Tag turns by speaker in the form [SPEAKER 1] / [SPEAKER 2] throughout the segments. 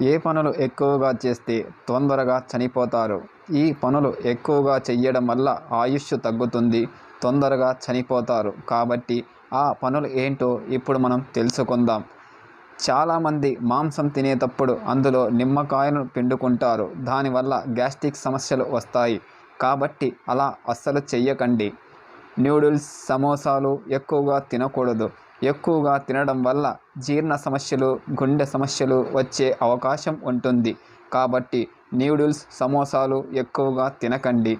[SPEAKER 1] ఏ పనులు ఎక్కువగా చేస్తే తొందరగా చనిపోతారు? ఈ పనులు ఎక్కువగా చెయ్యడం వల్ల ఆయుష్ తగ్గుతుంది తొందరగా చనిపోతారు. కాబట్టి ఆ పనులు ఏంటో ఇప్పుడు మనం తెలుసుకుందాం. చాలామంది మాంసం తినేటప్పుడు అందులో నిమ్మకాయను పిండుకుంటారు. దానివల్ల గ్యాస్ట్రిక్ సమస్యలు వస్తాయి. కాబట్టి అలా అస్సలు చెయ్యకండి. న్యూడిల్స్ సమోసాలు ఎక్కువగా తినకూడదు. ఎక్కువగా తినడం వల్ల జీర్ణ సమస్యలు గుండె సమస్యలు వచ్చే అవకాశం ఉంటుంది. కాబట్టి న్యూడిల్స్ సమోసాలు ఎక్కువగా తినకండి.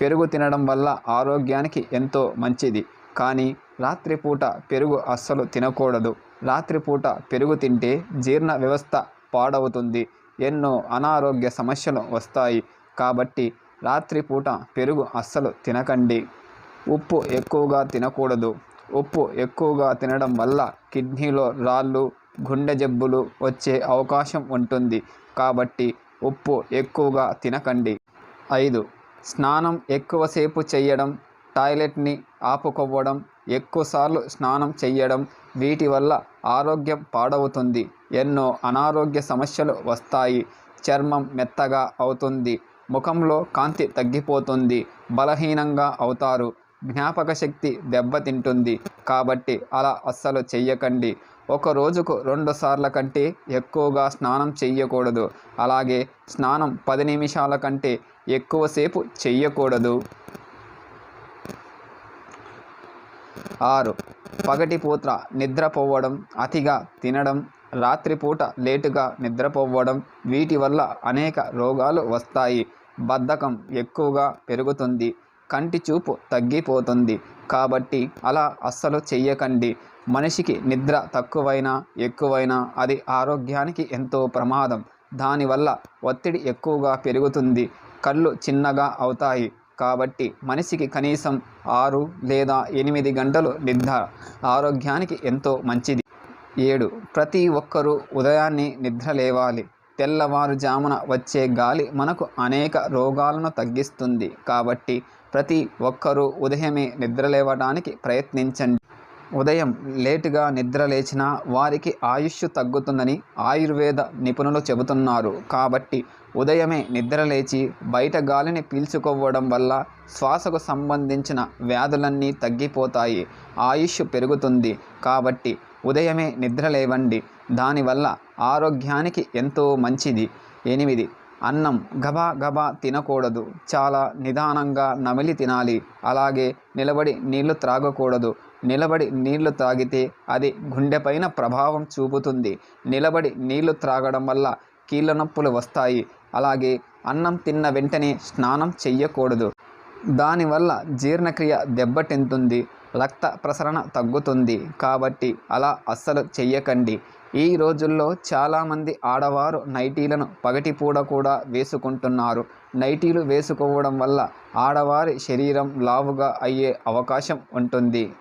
[SPEAKER 1] పెరుగు తినడం వల్ల ఆరోగ్యానికి ఎంతో మంచిది. కానీ రాత్రిపూట పెరుగు అస్సలు తినకూడదు. రాత్రిపూట పెరుగు తింటే జీర్ణ వ్యవస్థ పాడవుతుంది. ఎన్నో అనారోగ్య సమస్యలు వస్తాయి. కాబట్టి రాత్రిపూట పెరుగు అస్సలు తినకండి. ఉప్పు ఎక్కువగా తినకూడదు. ఉప్పు ఎక్కువగా తినడం వల్ల కిడ్నీలో రాళ్ళు గుండె జబ్బులు వచ్చే అవకాశం ఉంటుంది. కాబట్టి ఉప్పు ఎక్కువగా తినకండి. ఐదు. స్నానం ఎక్కువసేపు చేయడం టాయిలెట్ని ఆపుకోవడం ఎక్కువసార్లు స్నానం చేయడం వీటి వల్ల ఆరోగ్యం పాడవుతుంది. ఎన్నో అనారోగ్య సమస్యలు వస్తాయి. చర్మం మెత్తగా అవుతుంది. ముఖంలో కాంతి తగ్గిపోతుంది. బలహీనంగా అవుతారు. జ్ఞాపక శక్తి దెబ్బతింటుంది. కాబట్టి అలా అస్సలు చెయ్యకండి. ఒక రోజుకు రెండు సార్ల కంటే ఎక్కువగా స్నానం చెయ్యకూడదు. అలాగే స్నానం పది నిమిషాల కంటే ఎక్కువసేపు చెయ్యకూడదు. ఆరు. పగటిపూట నిద్రపోవడం అతిగా తినడం రాత్రిపూట లేటుగా నిద్రపోవడం వీటి వల్ల అనేక రోగాలు వస్తాయి. బద్ధకం ఎక్కువగా పెరుగుతుంది. కంటి చూపు తగ్గిపోతుంది. కాబట్టి అలా అస్సలు చెయ్యకండి. మనిషికి నిద్ర తక్కువైనా ఎక్కువైనా అది ఆరోగ్యానికి ఎంతో ప్రమాదం. దానివల్ల ఒత్తిడి ఎక్కువగా పెరుగుతుంది. కళ్ళు చిన్నగా అవుతాయి. కాబట్టి మనిషికి కనీసం ఆరు లేదా ఎనిమిది గంటలు నిద్ర ఆరోగ్యానికి ఎంతో మంచిది. ఏడు. ప్రతి ఒక్కరూ ఉదయాన్నే నిద్ర లేవాలి. తెల్లవారుజామున వచ్చే గాలి మనకు అనేక రోగాలను తగ్గిస్తుంది. కాబట్టి ప్రతి ఒక్కరూ ఉదయమే నిద్రలేవడానికి ప్రయత్నించండి. ఉదయం లేటుగా నిద్ర లేచినా వారికి ఆయుష్ తగ్గుతుందని ఆయుర్వేద నిపుణులు చెబుతున్నారు. కాబట్టి ఉదయమే నిద్ర లేచి బయట గాలిని పీల్చుకోవడం వల్ల శ్వాసకు సంబంధించిన వ్యాధులన్నీ తగ్గిపోతాయి. ఆయుష్ పెరుగుతుంది. కాబట్టి ఉదయమే నిద్ర లేవండి. దానివల్ల ఆరోగ్యానికి ఎంతో మంచిది. ఎనిమిది అన్నం గబా గబా తినకూడదు. చాలా నిదానంగా నమిలి తినాలి. అలాగే నిలబడి నీళ్ళు త్రాగకూడదు. నిలబడి నీళ్ళు త్రాగితే అది గుండెపైన ప్రభావం చూపుతుంది. నిలబడి నీళ్ళు త్రాగడం వల్ల కీళ్ళ నొప్పులు వస్తాయి. అలాగే అన్నం తిన్న వెంటనే స్నానం చెయ్యకూడదు. దానివల్ల జీర్ణక్రియ దెబ్బతింటుంది. రక్త ప్రసరణ తగ్గుతుంది. కాబట్టి అలా అస్సలు చెయ్యకండి. ఈ రోజుల్లో చాలామంది ఆడవారు నైటీలను పగటిపూట కూడా వేసుకుంటున్నారు. నైటీలు వేసుకోవడం వల్ల ఆడవారి శరీరం లావుగా అయ్యే అవకాశం ఉంటుంది.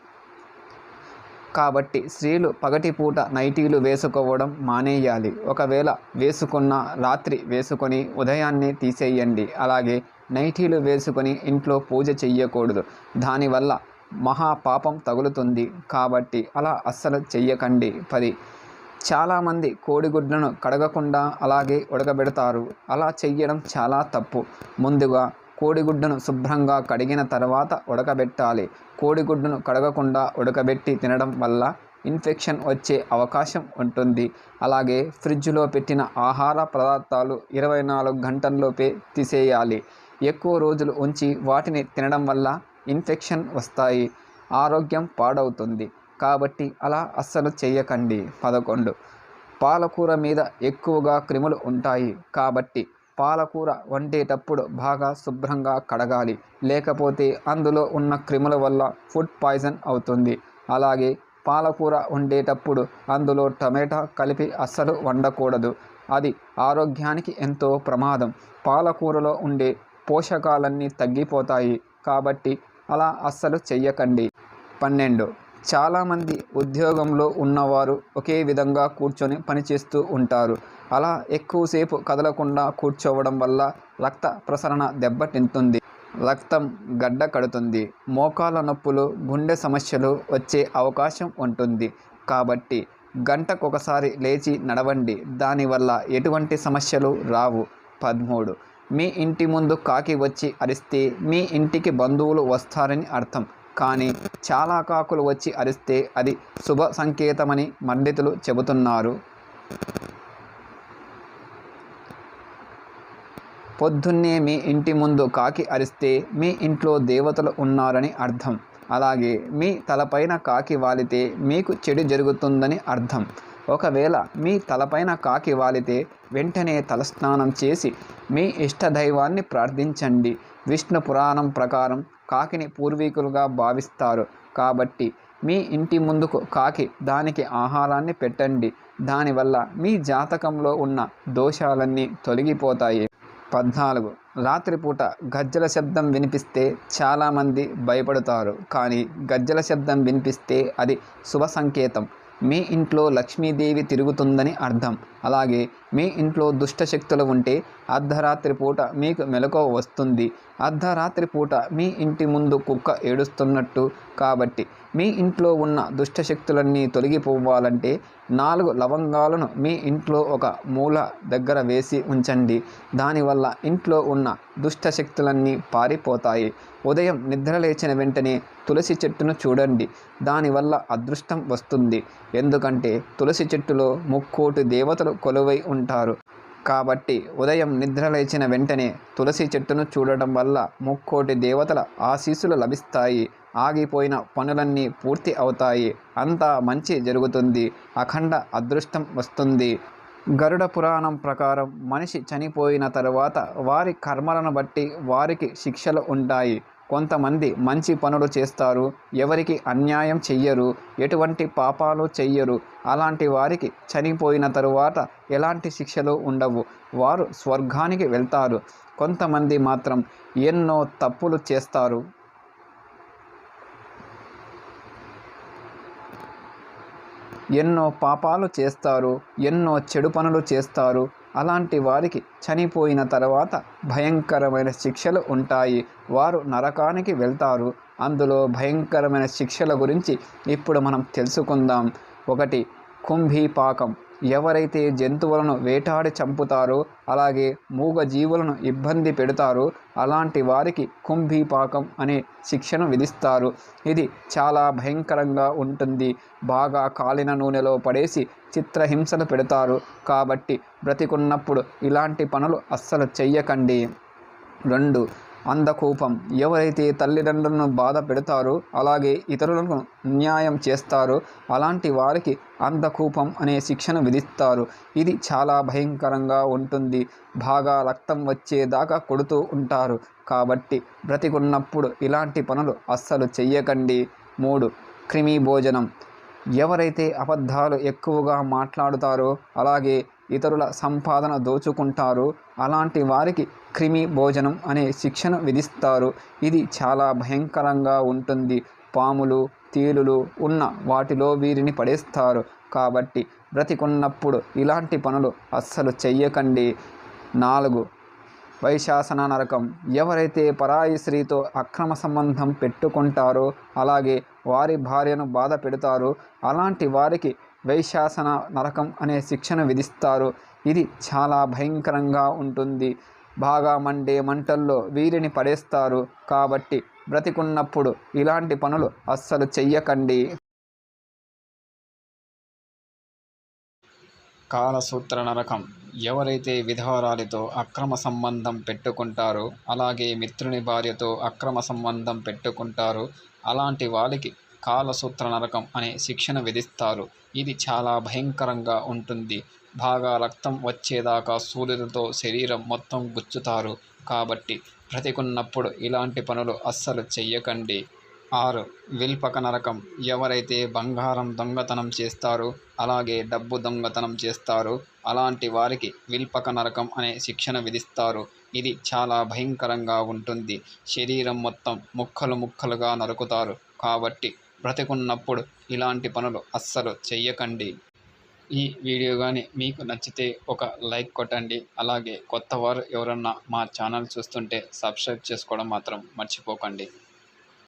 [SPEAKER 1] కాబట్టి స్త్రీలు పగటిపూట నైటీలు వేసుకోవడం మానేయాలి. ఒకవేళ వేసుకున్న రాత్రి వేసుకొని ఉదయాన్నే తీసేయండి. అలాగే నైటీలు వేసుకొని ఇంట్లో పూజ చెయ్యకూడదు. దానివల్ల మహా పాపం తగులుతుంది. కాబట్టి అలా అస్సలు చెయ్యకండి. పది చాలామంది కోడిగుడ్లను కడగకుండా అలాగే ఉడకబెడతారు. అలా చెయ్యడం చాలా తప్పు. ముందుగా కోడిగుడ్డును శుభ్రంగా కడిగిన తర్వాత ఉడకబెట్టాలి. కోడిగుడ్డును కడగకుండా ఉడకబెట్టి తినడం వల్ల ఇన్ఫెక్షన్ వచ్చే అవకాశం ఉంటుంది. అలాగే ఫ్రిడ్జ్లో పెట్టిన ఆహార పదార్థాలు ఇరవై నాలుగు గంటల్లోపే తీసేయాలి. ఎక్కువ రోజులు ఉంచి వాటిని తినడం వల్ల ఇన్ఫెక్షన్ వస్తాయి. ఆరోగ్యం పాడవుతుంది. కాబట్టి అలా అస్సలు చేయకండి పదకొండు. పాలకూర మీద ఎక్కువగా క్రిములు ఉంటాయి కాబట్టి పాలకూర వండేటప్పుడు బాగా శుభ్రంగా కడగాలి. లేకపోతే అందులో ఉన్న క్రిముల వల్ల ఫుడ్ పాయిజన్ అవుతుంది. అలాగే పాలకూర వండేటప్పుడు అందులో టమాటా కలిపి అస్సలు వండకూడదు. అది ఆరోగ్యానికి ఎంతో ప్రమాదం. పాలకూరలో ఉండే పోషకాలన్నీ తగ్గిపోతాయి కాబట్టి అలా అస్సలు చెయ్యకండి. పన్నెండు. చాలామంది ఉద్యోగంలో ఉన్నవారు ఒకే విధంగా కూర్చొని పనిచేస్తూ ఉంటారు. అలా ఎక్కువసేపు కదలకుండా కూర్చోవడం వల్ల రక్త ప్రసరణ దెబ్బతింటుంది రక్తం గడ్డ కడుతుంది. మోకాల నొప్పులు గుండె సమస్యలు వచ్చే అవకాశం ఉంటుంది. కాబట్టి గంటకొకసారి లేచి నడవండి. దానివల్ల ఎటువంటి సమస్యలు రావు. పదమూడు. మీ ఇంటి ముందు కాకి వచ్చి అరిస్తే మీ ఇంటికి బంధువులు వస్తారని అర్థం. కానీ చాలా కాకులు వచ్చి అరిస్తే అది శుభ సంకేతమని పండితులు చెబుతున్నారు. పొద్దున్నే మీ ఇంటి ముందు కాకి అరిస్తే మీ ఇంట్లో దేవతలు ఉన్నారని అర్థం. అలాగే మీ తలపైన కాకి వాలితే మీకు చెడు జరుగుతుందని అర్థం. ఒకవేళ మీ తలపైన కాకి వాలితే వెంటనే తలస్నానం చేసి మీ ఇష్టదైవాన్ని ప్రార్థించండి. విష్ణు పురాణం ప్రకారం కాకిని పూర్వీకులుగా భావిస్తారు. కాబట్టి మీ ఇంటి ముందుకు కాకి దానికి ఆహారాన్ని పెట్టండి. దానివల్ల మీ జాతకంలో ఉన్న దోషాలన్నీ తొలగిపోతాయి. పద్నాలుగు. రాత్రిపూట గజ్జల శబ్దం వినిపిస్తే చాలామంది భయపడతారు. కానీ గజ్జల శబ్దం వినిపిస్తే అది శుభ సంకేతం. మీ ఇంట్లో లక్ష్మీదేవి తిరుగుతుందని అర్థం. అలాగే మీ ఇంట్లో దుష్టశక్తులు ఉంటే అర్ధరాత్రి పూట మీకు మెలకువ వస్తుంది. అర్ధరాత్రి పూట మీ ఇంటి ముందు కుక్క ఏడుస్తున్నట్టు కాబట్టి మీ ఇంట్లో ఉన్న దుష్టశక్తులన్నీ తొలగిపోవాలంటే నాలుగు లవంగాలను మీ ఇంట్లో ఒక మూల దగ్గర వేసి ఉంచండి. దానివల్ల ఇంట్లో ఉన్న దుష్టశక్తులన్నీ పారిపోతాయి. ఉదయం నిద్ర లేచిన వెంటనే తులసి చెట్టును చూడండి. దానివల్ల అదృష్టం వస్తుంది. ఎందుకంటే తులసి చెట్టులో ముక్కోటి దేవతలు కొలువై ఉంటారు కాబట్టి ఉదయం నిద్ర లేచిన వెంటనే తులసి చెట్టును చూడటం వల్ల ముక్కోటి దేవతల ఆశీస్సులు లభిస్తాయి. ఆగిపోయిన పనులన్నీ పూర్తి అవుతాయి. అంతా మంచి జరుగుతుంది. అఖండ అదృష్టం వస్తుంది. గరుడ పురాణం ప్రకారం మనిషి చనిపోయిన తరువాత వారి కర్మలను బట్టి వారికి శిక్షలు ఉంటాయి. కొంతమంది మంచి పనులు చేస్తారు ఎవరికి అన్యాయం చెయ్యరు ఎటువంటి పాపాలు చెయ్యరు. అలాంటి వారికి చనిపోయిన తరువాత ఎలాంటి శిక్షలు ఉండవు. వారు స్వర్గానికి వెళ్తారు. కొంతమంది మాత్రం ఎన్నో తప్పులు చేస్తారు. ఎన్నో పాపాలు చేస్తారు ఎన్నో చెడు పనులు చేస్తారు అలాంటి వారికి చనిపోయిన తర్వాత భయంకరమైన శిక్షలు ఉంటాయి. వారు నరకానికి వెళ్తారు. అందులో భయంకరమైన శిక్షల గురించి ఇప్పుడు మనం తెలుసుకుందాం. ఒకటి కుంభీపాకం. ఎవరైతే జంతువులను వేటాడి చంపుతారో అలాగే మూగ జీవులను ఇబ్బంది పెడతారో అలాంటి వారికి కుంభీపాకం అనే శిక్షను విధిస్తారు. ఇది చాలా భయంకరంగా ఉంటుంది. బాగా కాలిన నూనెలో పడేసి చిత్రహింసలు పెడతారు. కాబట్టి బ్రతికున్నప్పుడు ఇలాంటి పనులు అస్సలు చెయ్యకండి. రెండు అందకూపం. ఎవరైతే తల్లిదండ్రులను బాధ పెడతారో అలాగే ఇతరులను న్యాయం చేస్తారో అలాంటి వారికి అందకూపం అనే శిక్షను విధిస్తారు. ఇది చాలా భయంకరంగా ఉంటుంది. బాగా రక్తం వచ్చేదాకా కొడుతూ ఉంటారు. కాబట్టి బ్రతికున్నప్పుడు ఇలాంటి పనులు అస్సలు చెయ్యకండి. మూడు క్రిమి భోజనం. ఎవరైతే అబద్ధాలు ఎక్కువగా మాట్లాడుతారో అలాగే ఇతరుల సంపాదన దోచుకుంటారో అలాంటి వారికి క్రిమి భోజనం అనే శిక్షను విధిస్తారు. ఇది చాలా భయంకరంగా ఉంటుంది. పాములు తేలులు ఉన్న వాటిలో వీరిని పడేస్తారు. కాబట్టి బ్రతికున్నప్పుడు ఇలాంటి పనులు అస్సలు చెయ్యకండి. నాలుగు వైశాసన నరకం. ఎవరైతే పరాయి స్త్రీతో అక్రమ సంబంధం పెట్టుకుంటారో అలాగే వారి భార్యను బాధ పెడతారో అలాంటి వారికి వైశాసన నరకం అనే శిక్షను విధిస్తారు. ఇది చాలా భయంకరంగా ఉంటుంది. బాగా మండే మంటల్లో వీరిని పడేస్తారు. కాబట్టి బ్రతికున్నప్పుడు ఇలాంటి పనులు అస్సలు చెయ్యకండి. కాలసూత్ర నరకం. ఎవరైతే విధవరాలితో అక్రమ సంబంధం పెట్టుకుంటారో అలాగే మిత్రుని భార్యతో అక్రమ సంబంధం పెట్టుకుంటారో అలాంటి వాళ్ళకి కాలసూత్ర నరకం అనే శిక్షణ విధిస్తారు. ఇది చాలా భయంకరంగా ఉంటుంది. బాగా రక్తం వచ్చేదాకా సూర్యులతో శరీరం మొత్తం గుచ్చుతారు. కాబట్టి బ్రతికున్నప్పుడు ఇలాంటి పనులు అస్సలు చెయ్యకండి. ఆరు. విల్పక నరకం. ఎవరైతే బంగారం దొంగతనం చేస్తారో అలాగే డబ్బు దొంగతనం చేస్తారో అలాంటి వారికి విల్పక నరకం అనే శిక్షణ విధిస్తారు. ఇది చాలా భయంకరంగా ఉంటుంది. శరీరం మొత్తం ముక్కలు ముక్కలుగా నరుకుతారు. కాబట్టి బ్రతికున్నప్పుడు ఇలాంటి పనులు అస్సలు చెయ్యకండి. ఈ వీడియో కానీ మీకు నచ్చితే ఒక లైక్ కొట్టండి. అలాగే కొత్త వారు ఎవరన్నా మా ఛానల్ చూస్తుంటే సబ్స్క్రైబ్ చేసుకోవడం మాత్రం మర్చిపోకండి.